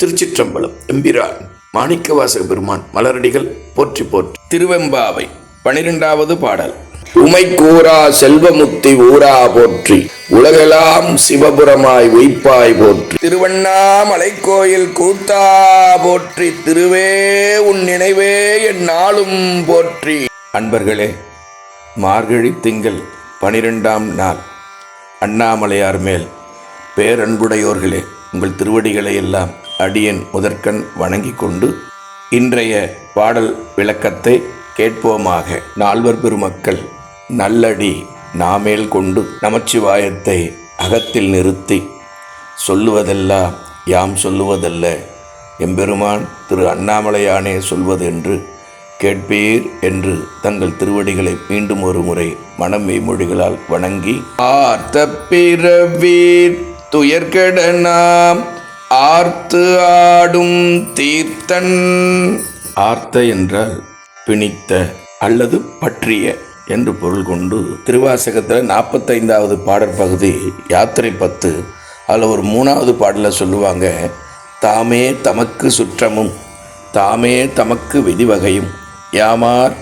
திருச்சிற்றம்பலம் எம்பிரான் மாணிக்கவாசக பெருமான் மலரடிகள் போற்றி போற்றி. திருவெம்பாவை பனிரெண்டாவது பாடல். உமை கூறா செல்வமுத்தி ஊரா போற்றி. உலகெல்லாம் சிவபுரமாய் உய்ப்பாய் போற்றி. திருவண்ணாமலை கோயில் கூத்தா போற்றி. திருவே உன் நினைவே என் நாளும் போற்றி. அன்பர்களே மார்கழி திங்கள் பனிரெண்டாம் நாள். அண்ணாமலையார் மேல் பேரன்புடையோர்களே உங்கள் திருவடிகளை எல்லாம் அடியன் முதற்கண் வணங்கி கொண்டு இன்றைய பாடல் விளக்கத்தை கேட்போமாக. நால்வர் பெருமக்கள் நல்லடி நாமேல் கொண்டு நமச்சிவாயத்தை அகத்தில் நிறுத்தி சொல்லுவதெல்லாம் யாம் சொல்லுவதல்ல. எம்பெருமான் திரு அண்ணாமலையானே சொல்வதென்று கேட்பீர் என்று தங்கள் திருவடிகளை மீண்டும் ஒரு முறை மனம் மொழிகளால் வணங்கி ஆர்த்த பிறவீர் துயர்கெட நாம் ஆர்த்து ஆடும் தீர்த்தன். ஆர்த்த என்றால் பிணித்த அல்லது பற்றிய என்று பொருள் கொண்டு திருவாசகத்தில் நாற்பத்தைந்தாவது பாடற் பகுதி யாத்திரை பத்து அதில் ஒரு மூணாவது பாடலில் சொல்லுவாங்க. தாமே தமக்கு சுற்றமும் தாமே தமக்கு விதிவகையும். யாமார்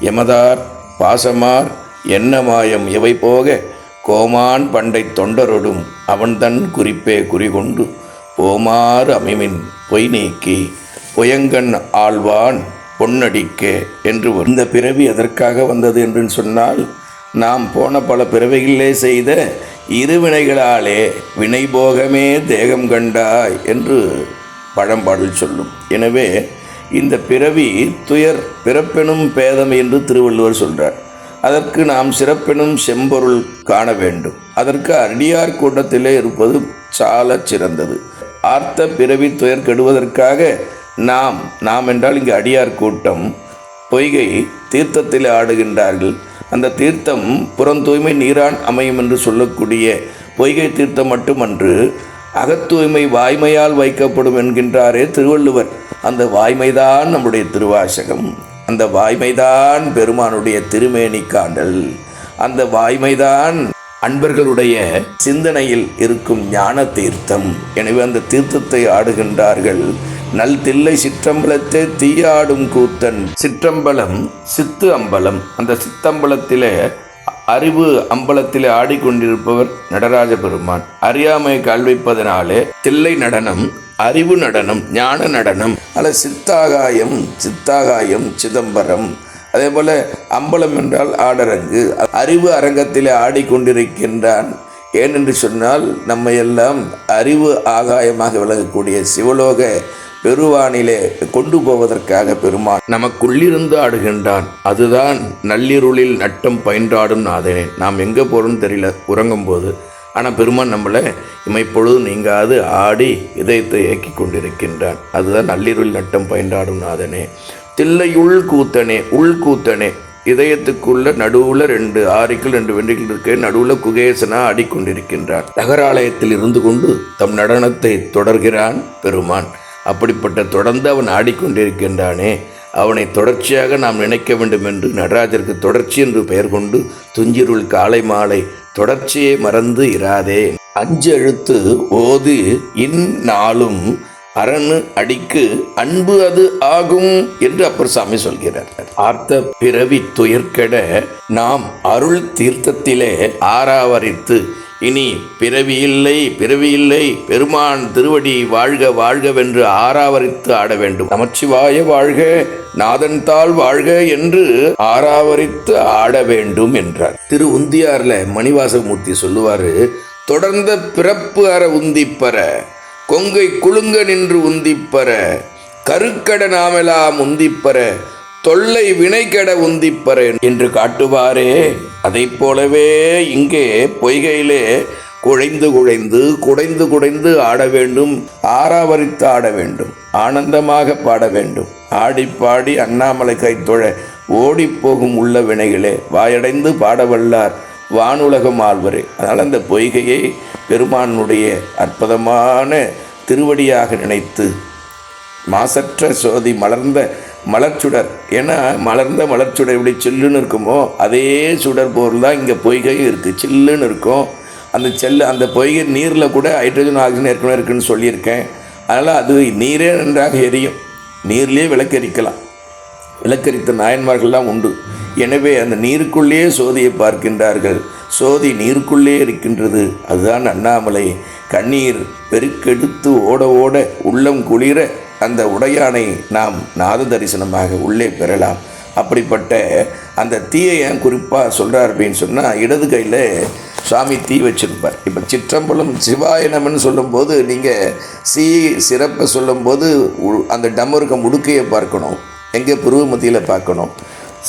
எமதார் பாசமார் என்ன மாயம் எவை போக கோமான் பண்டை தொண்டரொடும் அவன்தன் குறிப்பே குறிகொண்டு ஓமார் அமைமின் பொய் நீக்கி பொயங்கண் ஆழ்வான் பொன்னடிக்கே என்று வரும். இந்த பிறவி எதற்காக வந்தது என்று சொன்னால் நாம் போன பல பிறவைகளிலே செய்த இருவினைகளாலே வினைபோகமே தேகம் கண்டாய் என்று பழம்பாடல் சொல்லும். எனவே இந்த பிறவி துயர் பிறப்பெனும் பேதம் என்று திருவள்ளுவர் சொல்கிறார் அதற்கு நாம் சிறப்பெனும் செம்பொருள் காண வேண்டும். அதற்கு அடியார் கூட்டத்திலே இருப்பது சால சிறந்தது. ஆர்த்த பிறவி துயர் கெடுவதற்காக நாம் நாம் என்றால் இங்கு அடியார் கூட்டம் பொய்கை தீர்த்தத்தில் ஆடுகின்றார்கள். அந்த தீர்த்தம் புறந்தூய்மை நீரான் அமையும் என்று சொல்லக்கூடிய பொய்கை தீர்த்தம் மட்டுமன்று அகத்தூய்மை வாய்மையால் வைக்கப்படும் என்கின்றாரே திருவள்ளுவர். அந்த வாய்மைதான் நம்முடைய திருவாசகம். அந்த வாய்மைதான் பெருமானுடைய திருமேனி காண்டல் அந்த வாய்மைதான் அன்பர்களுடைய சிந்தனையில் இருக்கும் ஞான தீர்த்தம். எனவே அந்த தீர்த்தத்தை ஆடுகின்றார்கள். நல் தில்லை சிற்றம்பலத்தே தீயாடும் கூத்தன். சிற்றம்பலம் சித்து அம்பலம். அந்த சித்தம்பலத்திலே அறிவு அம்பலத்திலே ஆடிக்கொண்டிருப்பவர் நடராஜ பெருமான். அறியாமை கால்வைப்பதனாலே தில்லை நடனம் அறிவு நடனம் ஞான நடனம் அல்ல சித்தாகாயம் சித்தாகாயம் சிதம்பரம் அதே போல் அம்பலம் என்றால் ஆடரங்கு அறிவு அரங்கத்திலே ஆடிக்கொண்டிருக்கின்றான். ஏனென்று சொன்னால் நம்மையெல்லாம் அறிவு ஆகாயமாக விளங்கக்கூடிய சிவலோக பெருவானிலே கொண்டு போவதற்காக பெருமான் நமக்குள்ளிருந்து ஆடுகின்றான். அதுதான் நள்ளிருளில் நட்டம் பயின்றாடும் நாதனே. நாம் எங்கே போகிறோம்னு தெரியல உறங்கும் போது ஆனால் பெருமான் நம்மளை இமைப்பொழுது நீங்காது ஆடி இதயத்தை இயக்கி கொண்டிருக்கின்றான். அதுதான் நள்ளிருள் நட்டம் பயின்றாடும் நாதனே. தில்லையுள் கூத்தனே உள் கூத்தனே. இதயத்துக்குள்ள நடுவுல ரெண்டு ஆறுக்கள் ரெண்டு வென்றிகள் இருக்கு நடுவுல குகேசனா ஆடிக்கொண்டிருக்கின்றான். நகராலயத்தில் இருந்து கொண்டு தம் நடனத்தை தொடர்கிறான் பெருமான். அப்படிப்பட்ட தொடர்ந்து அவன் ஆடிக்கொண்டிருக்கின்றானே. அவனை தொடர்ச்சியாக நாம் நினைக்க வேண்டும் என்று நடராஜருக்கு தொடர்ச்சி என்று பெயர் கொண்டு துஞ்சிருள் காலை மாலை தொடர்ச்சியை மறந்து இராதே. அஞ்சு எழுத்து ஓது இந்நாளும் அரணு அடிக்கு அன்பு அது ஆகும் என்று அப்பர் சாமி சொல்கிறார். ஆர்த்த பிறவி துயர்கட நாம் அருள் தீர்த்தத்திலே ஆராவரித்து இனி பிறவி இல்லை பிறவி இல்லை பெருமான் திருவடி வாழ்க வாழ்கவென்று ஆராவரித்து ஆட வேண்டும். நமச்சிவாய வாழ்க நாதன்தாள் வாழ்க என்று ஆராவரித்து ஆட வேண்டும் என்றார். திரு உந்தியார்ல மணிவாசகமூர்த்தி சொல்லுவாரு தொடர்ந்த பிறப்பு அற உந்திப்பற கொங்கை குலுங்க நின்று உந்திப்பற கருக்கட நாமெல்லாம் உந்திப்பற தொல்லை வினைக்கெட உந்திப்பற என்று காட்டுவாரே. அதை போலவே இங்கே பொய்கையிலே குழைந்து குழைந்து குடைந்து குடைந்து ஆட வேண்டும் ஆறாவரித்து ஆட வேண்டும் ஆனந்தமாக பாட வேண்டும். ஆடி பாடி அண்ணாமலை கைத்தொழ ஓடிப்போகும் உள்ள வினைகளே வாயடைந்து பாடவல்லார் வானுலகம் ஆழ்வரே. அதனால் அந்த பொய்கையை பெருமானுடைய அற்புதமான திருவடியாக நினைத்து மாசற்ற சோதி மலர்ந்த மலர்ச்சுடர். ஏன்னா மலர்ந்த மலர்ச்சுடர் இப்படி சில்லுன்னு இருக்குமோ அதே சுடர் போல் தான் இங்கே பொய்கையும் இருக்குது சில்லுன்னு இருக்கும். அந்த செல்லு அந்த பொய்கை நீரில் கூட ஹைட்ரஜன் ஆக்சிஜன் ஏற்கனவே இருக்குன்னு சொல்லியிருக்கேன். அதனால் அது நீரே நன்றாக எரியும். நீர்லேயே விளக்கரிக்கலாம். விளக்கரித்த நாயன்மார்கள்லாம் உண்டு. எனவே அந்த நீருக்குள்ளேயே சோதியை பார்க்கின்றார்கள். சோதி நீருக்குள்ளே இருக்கின்றது. அதுதான் அண்ணாமலை. கண்ணீர் பெருக்கெடுத்து ஓட ஓட உள்ளம் குளிர அந்த உடையானை நாம் நாத தரிசனமாக உள்ளே பெறலாம். அப்படிப்பட்ட அந்த தீயை ஏன் குறிப்பாக சொல்கிறார் அப்படின்னு சொன்னால் இடது கையில் சுவாமி தீ வச்சுருப்பார். இப்போ சிற்றம்பலம் சிவாயனம்னு சொல்லும்போது நீங்கள் சீ சிறப்பை சொல்லும்போது உ- அந்த டம்மருக்க முடுக்கையை பார்க்கணும். எங்கே புருவ மத்தியில் பார்க்கணும்.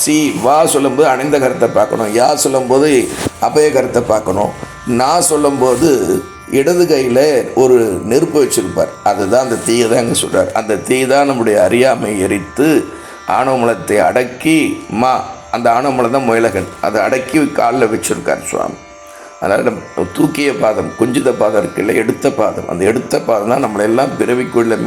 சி வா சொல்லும்போது அணைந்த கருத்தை பார்க்கணும். யா சொல்லும்போது அபய கருத்தை பார்க்கணும். நான் சொல்லும்போது இடது கையில் ஒரு நெருப்பு வச்சுருப்பார். அதுதான் அந்த தீயை தான் அங்கே சொல்கிறார் அந்த தீ தான் நம்முடைய அறியாமை எரித்து ஆணவமலத்தை அடக்கி மா அந்த ஆணவமலம் தான் முயலகன். அதை அடக்கி காலில் வச்சுருக்கார் சுவாமி. அதனால் நம்ம தூக்கிய பாதம் குஞ்சித பாதம் இருக்குல்ல எடுத்த பாதம். அந்த எடுத்த பாதம் தான் நம்மளை எல்லாம்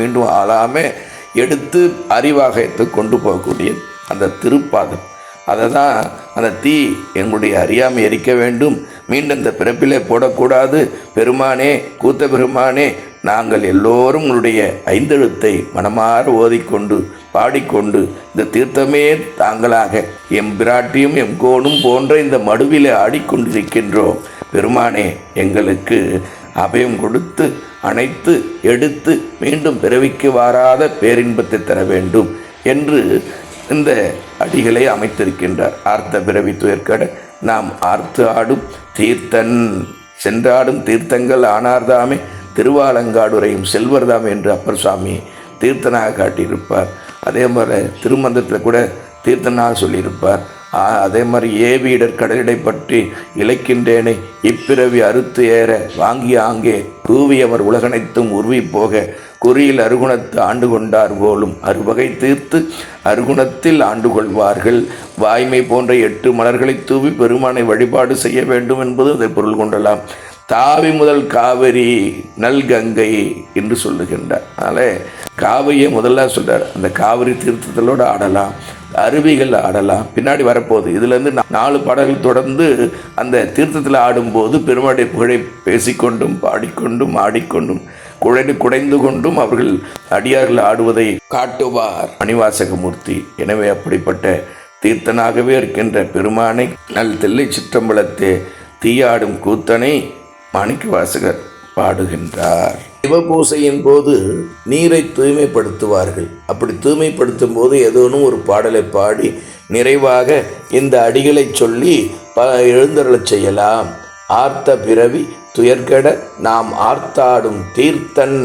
மீண்டும் ஆளாமல் எடுத்து அறிவாகயத்தை கொண்டு போகக்கூடிய அந்த திருப்பாதம். அதை தான் அந்த தீ எங்களுடைய அறியாமை எரிக்க வேண்டும். மீண்டும் இந்த பிறப்பிலே போடக்கூடாது. பெருமானே கூத்த பெருமானே நாங்கள் எல்லோரும் உங்களுடைய ஐந்தெழுத்தை மனமாற ஓதிக்கொண்டு பாடிக்கொண்டு இந்த தீர்த்தமே தாங்களாக. எம் பிராட்டியும் எம் கோணும் போன்ற இந்த மடுவிலே ஆடிக்கொண்டிருக்கின்றோம். பெருமானே எங்களுக்கு அபயம் கொடுத்து அணைத்து எடுத்து மீண்டும் பிறவிக்கு வாராத பேரின்பத்தை தர வேண்டும் என்று இந்த அடிகளை அமைத்திருக்கின்றார். ஆர்த்த பிறவி துயர்கட. நாம் ஆர்த்து ஆடும் தீர்த்தன் சென்றாடும் தீர்த்தங்கள் ஆனார்தாமே. திருவாலங்காடுரையும் செல்வர்தாம் என்று அப்பர் சுவாமி தீர்த்தனாக காட்டியிருப்பார். அதே மாதிரி திருமந்தத்தில் கூட தீர்த்தனாக சொல்லியிருப்பார். அதே மாதிரி ஏவீடர் கடலிடை பற்றி இழைக்கின்றேனே. இப்பிறவி அறுத்து ஏற வாங்கி ஆங்கே தூவியவர் உலகனைத்தும் உருவி போக குறியில் அருகுணத்து ஆண்டு கொண்டார் போலும் அறுவகை தீர்த்து அருகுணத்தில் ஆண்டு கொள்வார்கள். வாய்மை போன்ற எட்டு மலர்களை தூவி பெருமானை வழிபாடு செய்ய வேண்டும் என்பது அதை பொருள் கொண்டலாம். தாவி முதல் காவிரி நல்கங்கை என்று சொல்லுகின்றார். அதனால் காவிரியை முதல்ல சொல்கிறார் அந்த காவிரி தீர்த்தத்திலோடு ஆடலாம் அருவிகள் ஆடலாம். பின்னாடி வரப்போகுது. இதுலேருந்து நாலு பாடல்கள் தொடர்ந்து அந்த தீர்த்தத்தில் ஆடும்போது பெருமாடைய புகழை பேசிக்கொண்டும் பாடிக்கொண்டும் ஆடிக்கொண்டும் குழைந்து குடைந்து கொண்டும் அவர்கள் அடியார்கள் ஆடுவதை காட்டுவார். மணிவாசகமூர்த்தி எனவே அப்படிப்பட்ட தீர்த்தனாகவே இருக்கின்ற பெருமானை நல் தில்லை சிற்றம்பலத்தே தீயாடும் கூத்தனை மாணிக்க வாசகர் பாடுகின்றார். சிவபூசையின் போது நீரை தூய்மைப்படுத்துவார்கள். அப்படி தூய்மைப்படுத்தும் போது ஏதோனும் ஒரு பாடலை பாடி நிறைவாக இந்த அடிகளை சொல்லி ப எழுந்தருளச் செய்யலாம். ஆர்த்த பிறவி துயர்கெட நாம் ஆர்த்தாடும் தீர்த்தன்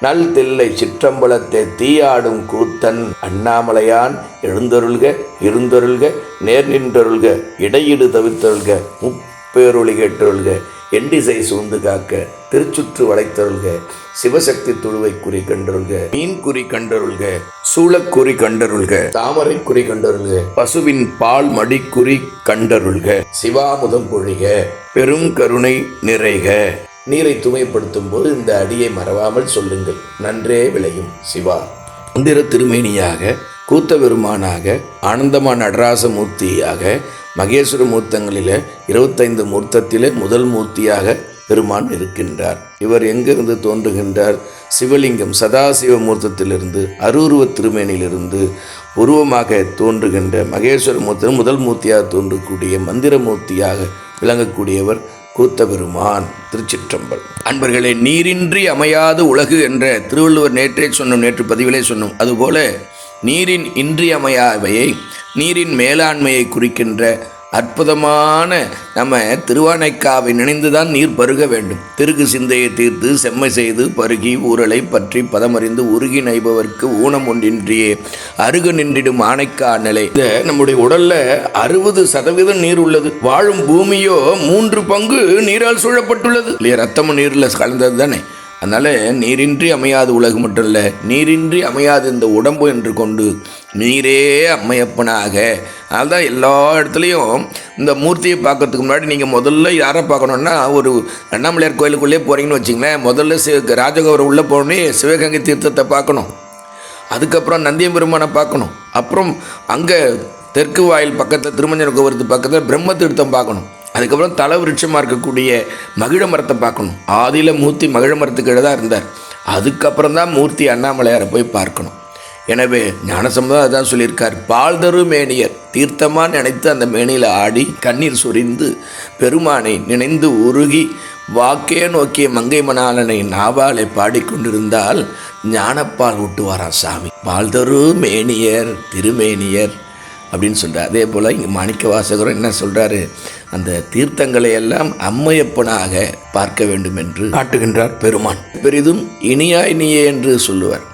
நல் தில்லை சிற்றம்பலத்தை தீயாடும் கூத்தன். அண்ணாமலையான் எழுந்தருள்க இருந்தருள்க நேர் நின்றருள்க இடையிடு தவிர்த்தருள்க முப்பேரொளி கேட்டருள்க. எண்டிசை சூழ்ந்து காக்க திருச்சுற்று வளைத்தருள்க சிவசக்தி துழுவை குறி கண்டருள்க மீன் குறி கண்டருள்க சூளக்குறி கண்டருள்க தாமரை குறி கண்டருள்க பசுவின் பால் மடிக்குறி கண்டருள்க சிவாமுதம் பொழிக பெரும் கருணை நிறைக. நீரை தூய்மைப்படுத்தும் போது இந்த அடியை மறவாமல் சொல்லுங்கள். நன்றே விளையும் சிவா. மந்திர திருமேனியாக கூத்த பெருமானாக ஆனந்தமா நடராச மூர்த்தியாக மகேஸ்வர மூர்த்தங்களில் இருபத்தைந்து மூர்த்தத்திலே முதல் மூர்த்தியாக பெருமான் இருக்கின்றார். இவர் எங்கிருந்து தோன்றுகின்றார்? சிவலிங்கம் சதாசிவ மூர்த்தத்திலிருந்து அரூர்வ திருமேனியிலிருந்து உருவமாக தோன்றுகின்ற மகேஸ்வர மூர்த்தம் முதல் மூர்த்தியாக தோன்றக்கூடிய மந்திர மூர்த்தியாக விளங்கக்கூடியவர் கூத்த பெருமான் திருச்சிற்றம்பல் அன்பர்களே நீரின்றி அமையாது உலகு என்ற திருவள்ளுவர் நேற்றே சொன்னோம் நேற்று பதிவிலே சொன்னோம். அதுபோல நீரின் இன்றியமையாவையை நீரின் மேலாண்மையை குறிக்கின்ற அற்புதமான நம்ம திருவானைக்காவை நினைந்துதான் நீர் பருக வேண்டும். திருகு சிந்தையை தீர்த்து செம்மை செய்து பருகி ஊரலை பற்றி பதமறிந்து உருகி நைபவர்க்கு ஊனம் ஒன்றின்றியே அருகு நின்றிடும் ஆனைக்கா நிலை. இந்த நம்முடைய உடல்ல அறுபது சதவீதம் நீர் உள்ளது. வாழும் பூமியோ மூன்று பங்கு நீரால் சூழப்பட்டுள்ளது. இல்லையா ரத்தமும் நீரில் கலந்தது தானே. அதனால் நீரின்றி அமையாது உலகம் மட்டும் இல்லை நீரின்றி அமையாது இந்த உடம்பு என்று கொண்டு நீரே அம்மையப்பனாக. அதுதான் எல்லா இடத்துலையும் இந்த மூர்த்தியை பார்க்கறதுக்கு முன்னாடி நீங்கள் முதல்ல யாரை பார்க்கணுன்னா ஒரு அண்ணாமலையார் கோயிலுக்குள்ளே போகிறீங்கன்னு வச்சிங்களேன் முதல்ல சி ராஜகோபுரம் உள்ளே போனோடனே சிவகங்கை தீர்த்தத்தை பார்க்கணும். அதுக்கப்புறம் நந்தியம் பெருமானை பார்க்கணும். அப்புறம் அங்கே தெற்கு வாயில் பக்கத்தில் திருமஞ்சன கோபுரத்து பக்கத்தில் பிரம்ம தீர்த்தம் பார்க்கணும். அதுக்கப்புறம் தலை விருட்சமாக இருக்கக்கூடிய மகிழ மரத்தை பார்க்கணும். ஆதியில் மூர்த்தி மகிழ மரத்துக்கு தான் இருந்தார். அதுக்கப்புறம் தான் மூர்த்தி அண்ணாமலையாரை போய் பார்க்கணும். எனவே ஞானசம்பதம் அதான் சொல்லியிருக்கார் பால் தரு மேனியர். தீர்த்தமாக நினைத்து அந்த மேனியில் ஆடி கண்ணீர் சொரிந்து பெருமானை நினைந்து உருகி வாக்கே நோக்கிய மங்கை மணாலனை நாவாலை பாடிக்கொண்டிருந்தால் ஞானப்பால் ஊட்டுவாராம் சாமி. பால்தரு மேனியர் திருமேனியர் அப்படின்னு சொல்கிறார் அதே போல் இங்கே மாணிக்க வாசகரும் என்ன சொல்கிறாரு அந்த தீர்த்தங்களை எல்லாம் அம்மையப்பனாக பார்க்க வேண்டும் என்று காட்டுகின்றார் பெருமான். பெரிதும் இனியாய் நீயே என்று சொல்லுவார்.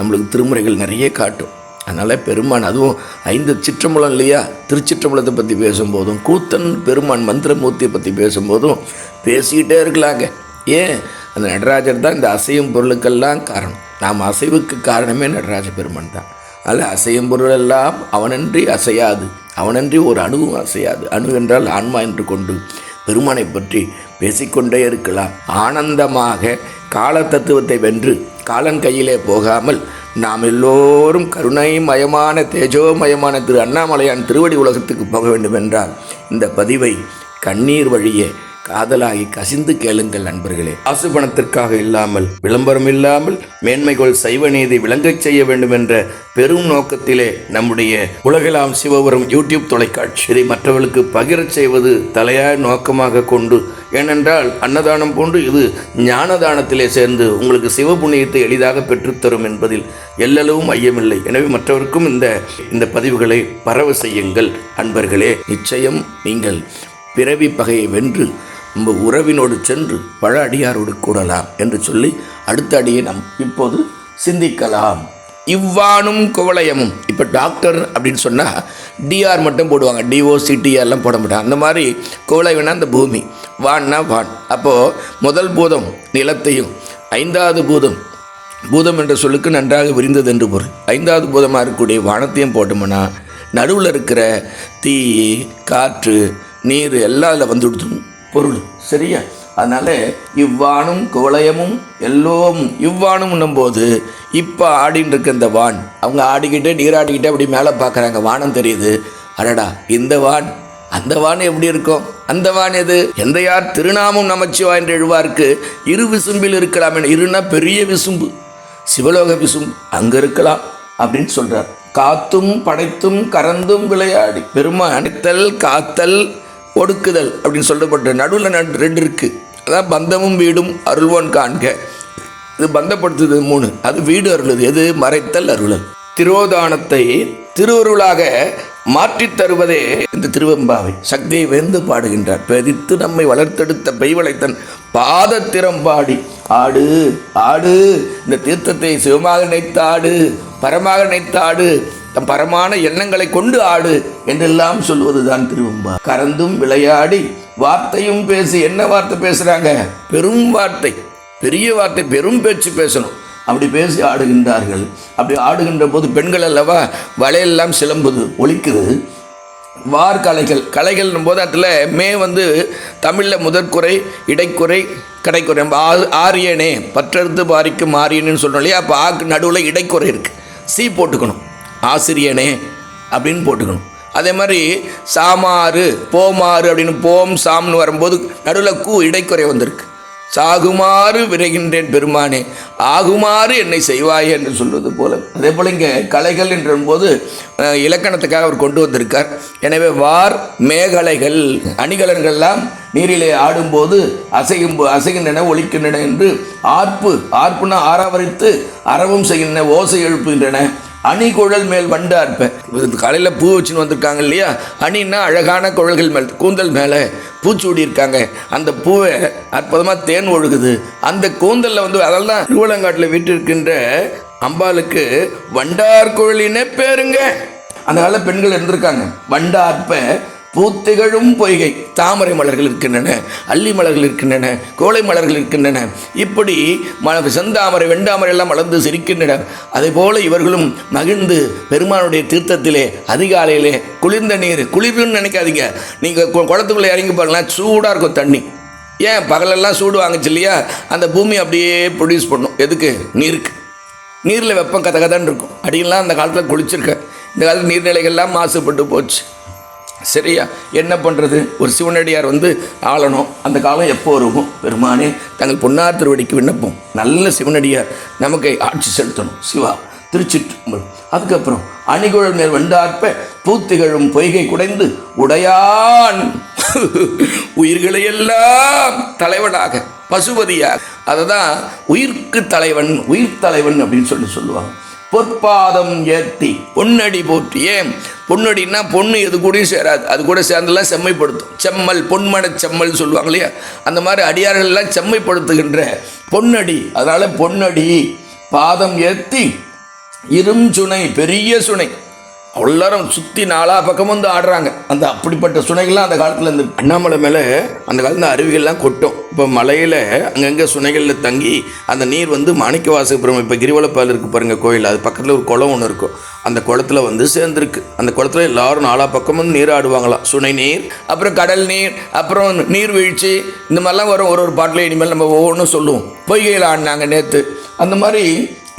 நம்மளுக்கு திருமுறைகள் நிறைய காட்டும். அதனால் பெருமான் அதுவும் ஐந்து சிற்றம்பலம் இல்லையா? திருச்சிற்றம்பலத்தை பற்றி பேசும்போதும் கூத்தன் பெருமான் மந்திரமூர்த்தியை பற்றி பேசும்போதும் பேசிக்கிட்டே இருக்கலாங்க. ஏன்? அந்த நடராஜர் தான் இந்த அசையும் பொருளுக்கெல்லாம் காரணம். நாம் அசைவுக்கு காரணமே நடராஜ பெருமான் தான். அதில் அசையும் பொருள் எல்லாம் அவனன்றி அசையாது. அவனன்றி ஒரு அணுவும் அசையாது. அணு என்றால் ஆன்மா என்று கொண்டு பெருமானை பற்றி பேசிக்கொண்டே இருக்கலாம். ஆனந்தமாக கால தத்துவத்தை வென்று காலன் கையிலே போகாமல் நாம் எல்லோரும் கருணைமயமான தேஜோமயமான திரு அண்ணாமலையான் திருவடி உலகத்துக்கு போக வேண்டும் என்றால் இந்த பதிவை கண்ணீர் வழியே காதலாகி கசிந்து கேளுங்கள் நண்பர்களே. காசு பணத்திற்காக இல்லாமல் விளம்பரம் இல்லாமல் மேன்மைகோள் சைவ நீதி விளங்கச் செய்ய வேண்டும் என்ற பெரும் நோக்கத்திலே நம்முடைய உலகெல்லாம் சிவபுரம் யூடியூப் தொலைக்காட்சி இதை மற்றவர்களுக்கு பகிரச் செய்வது தலையாய நோக்கமாக கொண்டு ஏனென்றால் அன்னதானம் போன்று இது ஞானதானத்திலே சேர்ந்து உங்களுக்கு சிவபுண்ணியத்தை எளிதாக பெற்றுத்தரும் என்பதில் எல்லளவும் ஐயமில்லை. எனவே மற்றவருக்கும் இந்த இந்த பதிவுகளை பரவ செய்யுங்கள். அன்பர்களே நிச்சயம் நீங்கள் பிறவி பகையை வென்று நம்ம உறவினோடு சென்று பழ அடியாரோடு கூடலாம் என்று சொல்லி அடுத்த அடியை நாம் இப்போது சிந்திக்கலாம். இவ்வானும் குவளையமும். இப்போ டாக்டர் அப்படின்னு சொன்னால் டிஆர் மட்டும் போடுவாங்க. டிஓசிடிஆர்லாம் போட மாட்டாங்க. அந்த மாதிரி குவளையம்னா அந்த பூமி. வான்னா வான். அப்போது முதல் பூதம் நிலத்தையும் ஐந்தாவது பூதம் பூதம் என்ற சொல்லுக்கு நன்றாக விரிந்தது என்று பொருள். ஐந்தாவது பூதமாக இருக்கக்கூடிய வானத்தையும் போட்டோம்னா நடுவில் இருக்கிற தீ காற்று நீர் எல்லாம் அதில் வந்துடுதும் பொருள். சரியா? அதனால் இவ்வானும் குவளையமும் எல்லோரும் இவ்வானும் போது இப்போ ஆடின்னு இருக்க இந்த வான் அவங்க ஆடிக்கிட்டே நீராடிக்கிட்டே அப்படி மேலே பார்க்குறாங்க வானம் தெரியுது. அடடா இந்த வான் அந்த வான் எப்படி இருக்கும்? அந்த வான் எது? எந்த யார் திருநாமம் நமச்சிவா என்று எழுவார்க்கு இரு விசும்பில் இருக்கலாம் என இருனா பெரிய விசும்பு சிவலோக விசும்பு அங்கே இருக்கலாம் அப்படின்னு சொல்கிறார் காத்தும் படைத்தும் கறந்தும் விளையாடி பெருமா அணைத்தல் காத்தல் ஒடுக்குதல் அப்படின்னு சொல்லப்பட்ட நடுவில் ரெண்டு இருக்குது அதான் பந்தமும் வீடும் அருள்வோன் காண்க. இது பந்தப்படுத்துது மூணு. அது வீடு அருளுது. எது? மறைத்தல் அருளல். திரோதானத்தை திருவருளாக மாற்றித் தருவதே இந்த திருவெம்பாவை. சக்தியை வேந்து பாடுகின்றார். பெரித்து நம்மை வளர்த்தெடுத்த பெய்வளைத்தன் பாதத்திறம் பாடி ஆடு ஆடு இந்த தீர்த்தத்தை சிவமாக நினைத்தாடு பரமாக நினைத்தாடு தம் பரமான எண்ணங்களை கொண்டு ஆடு என்றெல்லாம் சொல்வதுதான் திருவம்பா. கறந்தும் விளையாடி வார்த்தையும் பேசி என்ன வார்த்தை பேசுகிறாங்க பெரும் வார்த்தை. பெரிய வார்த்தை பெரும் பேச்சு பேசணும். அப்படி பேசி ஆடுகின்றார்கள். அப்படி ஆடுகின்ற போது பெண்கள் அல்லவா வலையெல்லாம் சிலம்புது ஒழிக்குது வார் கலைகள் கலைகள்னும் போது அதில் மே வந்து தமிழில் முதற்குறை இடைக்குறை கடைக்குறை. நம்ம ஆ ஆரியனே பற்றறுத்து பாரிக்கும் ஆரியனேன்னு சொல்கிறோம் இல்லையா? அப்போ ஆக்கு நடுவில் இடைக்குறை இருக்குது சி போட்டுக்கணும். ஆசிரியனே அப்படின்னு போட்டுக்கணும். அதே மாதிரி சாமாறு போமாறு அப்படின்னு போம் சாம்னு வரும்போது நடுவில் கூ இடைக்குறை வந்திருக்கு. சாகுமாறு விரைகின்றேன் பெருமானே ஆகுமாறு என்னை செய்வாய் என்று சொல்வது போல. அதே போல் இங்கே கலைகள் என்ற போது இலக்கணத்துக்காக அவர் கொண்டு வந்திருக்கார். எனவே வார் மேகலைகள் அணிகலன்கள்லாம் நீரிலே ஆடும்போது அசையும் அசைகின்றன ஒழிக்கின்றன என்று ஆர்ப்பு ஆர்ப்புனா ஆராவரித்து அறவும் செய்கின்றன ஓசை எழுப்புகின்றன. அணி குழல் மேல் வண்டு அற்ப காலையில் பூ வச்சுன்னு வந்திருக்காங்க இல்லையா? அணின்னா அழகான குழல்கள் மேல் கூந்தல் மேலே பூச்சூடி இருக்காங்க அந்த பூவை அற்புதமாக தேன் ஒழுகுது. அந்த கூந்தலில் வந்து அதெல்லாம் தான் திருவள்ளங்காட்டில் வீட்டிருக்கின்ற அம்பாளுக்கு வண்டார் குழலினே பேருங்க. அந்த காலத்தில் பெண்கள் இருந்திருக்காங்க. வண்டார்ப்ப பூத்திகழும் பொய்கை. தாமரை மலர்கள் இருக்கின்றன அல்லி மலர்கள் இருக்கின்றன கோலை மலர்கள் இருக்கின்றன. இப்படி மல செந்தாமரை வெண்டாமரை எல்லாம் மலர்ந்து சிரிக்கின்றன. போல இவர்களும் மகிழ்ந்து பெருமானுடைய தீர்த்தத்திலே அதிகாலையிலே குளிர்ந்த நீர் குளிர்னு நினைக்காதீங்க. நீங்கள் குளத்துக்குள்ளே இறங்கி பாருங்களேன் சூடாக இருக்கும் தண்ணி. ஏன் பகலெல்லாம் சூடு வாங்குச்சு இல்லையா? அந்த பூமி அப்படியே ப்ரொடியூஸ் பண்ணும். எதுக்கு? நீருக்கு. நீரில் வெப்பம் கதகதான் இருக்கும். அடியெல்லாம் அந்த காலத்தில் குளிச்சிருக்கேன் இந்த காலத்தில் நீர்நிலைகள்லாம் மாசுபட்டு போச்சு. சரியா என்ன பண்ணுறது ஒரு சிவனடியார் வந்து ஆளணும். அந்த காலம் எப்போ இருக்கும்? பெருமானே தங்கள் பொன்னார் திருவடிக்கு விண்ணப்பம். நல்ல சிவனடியார். நமக்கு ஆட்சி செலுத்தணும். சிவா திருச்சிற்றம்பலம். அதுக்கப்புறம் அணிகுழல் மேல் வண்டார்ப்ப பூத்திகழும் பொய்கை குடைந்து உடையான். உயிர்களையெல்லாம் தலைவனாக பசுபதியாக. அதை தான் உயிர்க்கு தலைவன் உயிர் தலைவன் அப்படின்னு சொல்லி சொல்லுவாங்க. பொற்பாதம் ஏத்தி. பொன்னடி போற்றியே. பொன்னடின்னா பொண்ணு எது கூடயும் சேராது. அது கூட சேர்ந்தெல்லாம் செம்மைப்படுத்தும். செம்மல் பொன்மன செம்மல் சொல்லுவாங்க இல்லையா? அந்த மாதிரி அடியார்கள்லாம் செம்மைப்படுத்துகின்ற பொன்னடி. அதனால் பொன்னடி பாதம் ஏத்தி இரும் சுனை பெரிய சுனை. எல்லாரும் சுற்றி நாலா பக்கம் வந்து ஆடுறாங்க. அந்த அப்படிப்பட்ட சுனைகள்லாம் அந்த காலத்தில் இருந்து அண்ணாமலை மேலே அந்த காலத்தில் அருவிகள்லாம் கொட்டும். இப்போ மலையில் அங்கங்கே சுனைகளில் தங்கி அந்த நீர் வந்து மாணிக்க வாசகபுரம் இப்போ கிரிவலப்பால் இருக்கு பாருங்க கோயில். அது பக்கத்தில் ஒரு குளம் ஒன்று இருக்கும். அந்த குளத்துல வந்து சேர்ந்துருக்கு. அந்த குளத்துல எல்லாரும் நாலா பக்கமும் நீர் ஆடுவாங்களாம். சுனை நீர் அப்புறம் கடல் நீர் அப்புறம் நீர்வீழ்ச்சி இந்த மாதிரிலாம் வரும். ஒரு ஒரு பாட்டில் இனிமேல் நம்ம ஒவ்வொன்றும் சொல்லுவோம். பொய்கையில் ஆடினாங்க நேற்று அந்த மாதிரி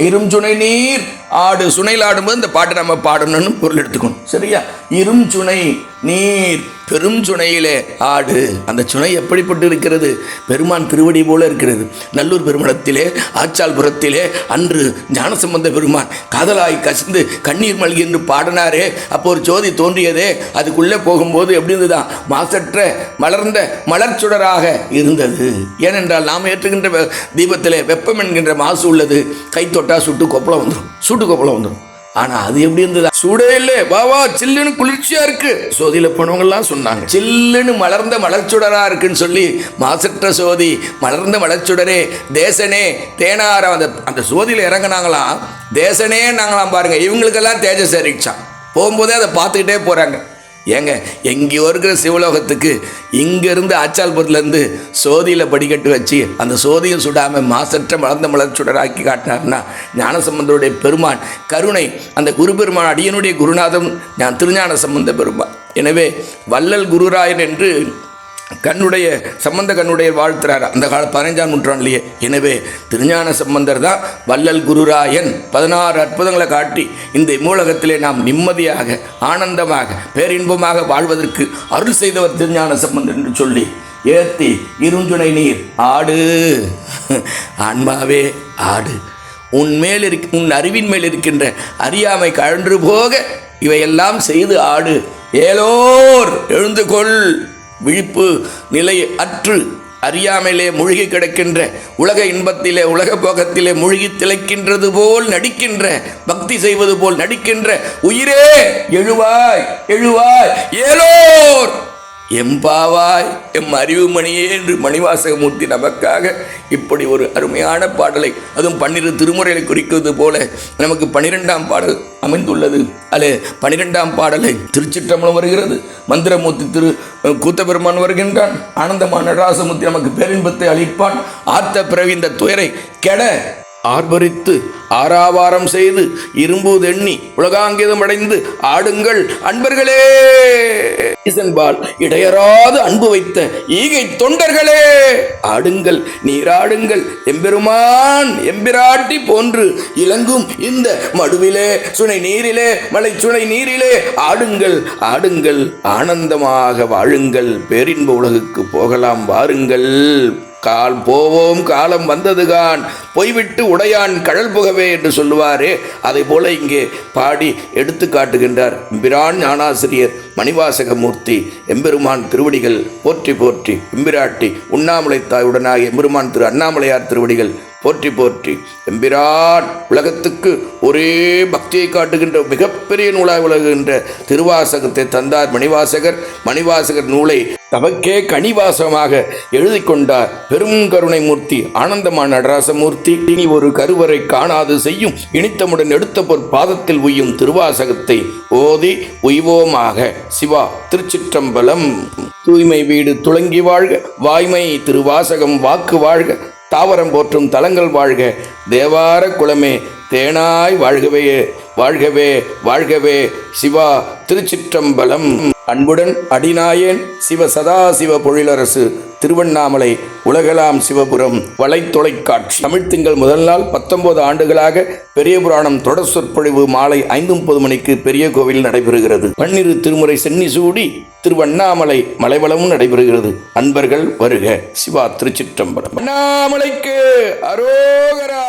இரும் சுனை நீர். ஆடு சுனையில் ஆடும்போது இந்த பாட்டை நம்ம பாடணும்னு பொருள் எடுத்துக்கணும். சரியா? இரும் சுனை நீர் பெரும் சுனையிலே ஆடு. அந்த சுனை எப்படிப்பட்டு இருக்கிறது? பெருமான் திருவடி போல இருக்கிறது. நல்லூர் பெருமணத்திலே ஆச்சால்புரத்திலே அன்று ஞானசம்பந்த பெருமான் காதலாய் கசிந்து கண்ணீர் மல்கி என்று பாடினாரே. அப்போ ஒரு ஜோதி தோன்றியதே. அதுக்குள்ளே போகும்போது எப்படி இருந்ததுதான் மாசற்ற மலர்ந்த மலர்ச்சுடராக இருந்தது. ஏனென்றால் நாம் ஏற்றுகின்ற வெ- தீபத்திலே வெப்பம் என்கின்ற மாசு உள்ளது. கை தொட்டா சுட்டு கொப்பளம் வந்துடும் சுட்டு கொப்பளம் வந்துடும் ஆனா அது எப்படி இருந்தது? சூடே இல்லை. வா வா சில்லுன்னு குளிர்ச்சியா இருக்கு. சோதியில போனவங்க எல்லாம் சொன்னாங்க. சில்லுன்னு மலர்ந்த மலர்ச்சுடரா இருக்குன்னு சொல்லி மாசற்ற சோதி மலர்ந்த மலர்ச்சுடரே தேசனே தேனார அந்த அந்த சோதியில இறங்குனாங்களாம் தேசனே நாங்களாம் பாருங்க. இவங்களுக்கெல்லாம் தேஜஸ் அறிவிச்சான் போகும்போதே அதை பார்த்துக்கிட்டே போறாங்க. ஏங்க எங்கேயோ இருக்கிற சிவலோகத்துக்கு இங்கேருந்து ஆச்சால்புரத்துலேருந்து சோதியில் படிக்கட்டு வச்சு அந்த சோதியும் சுடாமல் மாசற்ற மலர்ந்த மலர் சுடராக்கி காட்டினார்னா ஞானசம்பந்தருடைய பெருமான் கருணை அந்த குரு பெருமான் அடியனுடைய குருநாதம் ஞான் திருஞான சம்பந்த பெருமான். எனவே வள்ளல் குருராயன் என்று கண்ணுடைய சம்பந்த கண்ணுடைய வாழ்த்துறாரு? அந்த கால பதினைஞ்சாம் நூற்றாண்டுலேயே. எனவே திருஞான சம்பந்தர் தான் வள்ளல் குருராயன். பதினாறு அற்புதங்களை காட்டி இந்த மூலகத்திலே நாம் நிம்மதியாக ஆனந்தமாக பேரின்பமாக வாழ்வதற்கு அருள் செய்தவர் திருஞான சம்பந்தர் என்று சொல்லி ஏத்தி இருஞ்சுனை நீர். ஆடு. ஆன்மாவே ஆடு. உன் மேல் இருக்க உன் அறிவின் மேல் இருக்கின்ற அறியாமை கழன்று போக இவையெல்லாம் செய்து ஆடு. ஏலோர் எழுந்து கொள். விழிப்பு நிலை அற்று அறியாமையிலே மூழ்கி கிடக்கின்ற உலக இன்பத்திலே உலக போகத்திலே மூழ்கி திளைக்கின்றது போல் நடிக்கின்ற பக்தி செய்வது போல் நடிக்கின்ற உயிரே எழுவாய் எழுவாய் ஏலோர்! எம்பாவாய் எம் அறிவுமணியே என்று மணிவாசகமூர்த்தி நமக்காக இப்படி ஒரு அருமையான பாடலை அதுவும் பன்னிரு திருமுறைகளை குறிக்கிறது போல நமக்கு பன்னிரெண்டாம் பாடல் அமைந்துள்ளது. அல்ல பன்னிரெண்டாம் பாடலை திருச்சிற்றம்பலம் வருகிறது. மந்திரமூர்த்தி திரு கூத்தபெருமான் வருகின்றான். ஆனந்தமான நடராசமூர்த்தி நமக்கு பேரின்பத்தை அளிப்பான். ஆத்த பிறவி இந்த துயரை கெட ஆர்ப்பரித்து ஆறாவாரம் செய்து இரும்புதெண்ணி உலகாங்கிதம் அடைந்து ஆடுங்கள். அன்பர்களே! ஈசன்பால் இடையறாது அன்பு வைத்த ஈகை தொண்டர்களே! ஆடுங்கள் நீராடுங்கள். எம்பெருமான் எம்பிராட்டி போன்று இலங்கும் இந்த மடுவிலே சுனை நீரிலே மலை சுனை நீரிலே ஆடுங்கள் ஆடுங்கள். ஆனந்தமாக வாழுங்கள். பேரின்ப உலகுக்கு போகலாம் வாருங்கள். கால் போவோம் காலம் வந்ததுகான். பொய்விட்டு உடையான் கடல் புகவே என்று சொல்லுவாரே. அதை போல இங்கே பாடி எடுத்து காட்டுகின்றார் பிரான் ஞானாசிரியர் மணிவாசகமூர்த்தி. எம்பெருமான் திருவடிகள் போற்றி போற்றி எம்பிராட்டி உண்ணாமலை தாயுடனாகிய எம்பெருமான் திரு அண்ணாமலையார் திருவடிகள் போற்றி போற்றி. எம்பிரான் உலகத்துக்கு ஒரே பக்தியை காட்டுகின்ற மிகப்பெரிய நூலாய் உலகுகின்ற திருவாசகத்தை தந்தார் மணிவாசகர். மணிவாசகர் நூலை தமக்கே கனிவாசமாக எழுதி கொண்டார் பெரும் கருணை மூர்த்தி ஆனந்தமான நடராசமூர்த்தி. இனி ஒரு கருவறை காணாது செய்யும் இனித்தமுடன் எடுத்த பொற் பாதத்தில் உய்யும் திருவாசகத்தை ஓதி உய்வோமாக. சிவா திருச்சிற்றம்பலம். தூய்மை வீடு துளங்கி வாழ்க வாய்மை திருவாசகம் வாக்கு வாழ்க. தாவரம் போற்றும் தலங்கள் வாழ்க. தேவார குலமே தேனாய் வாழ்கவே வாழ்கவே வாழ்கவே. சிவா திருச்சிற்றம்பலம். அன்புடன் அடிநாயேன் சிவ சதாசிவ பொழிலரசு திருவண்ணாமலை உலகலாம் சிவபுரம் வலைத்தொலைக்காட்சி தமிழ் திங்கள் முதல் நாள் பத்தொன்பது ஆண்டுகளாக பெரிய புராணம் தொடர் சொற்பொழிவு மாலை ஐந்து முப்பது மணிக்கு பெரிய கோவில் நடைபெறுகிறது. பன்னிரு திருமுறை சென்னி சூடி திருவண்ணாமலை மலைவளமும் நடைபெறுகிறது. அன்பர்கள் வருக. சிவா திருச்சிற்றம்பலம். அண்ணாமலைக்கு அரோகரா!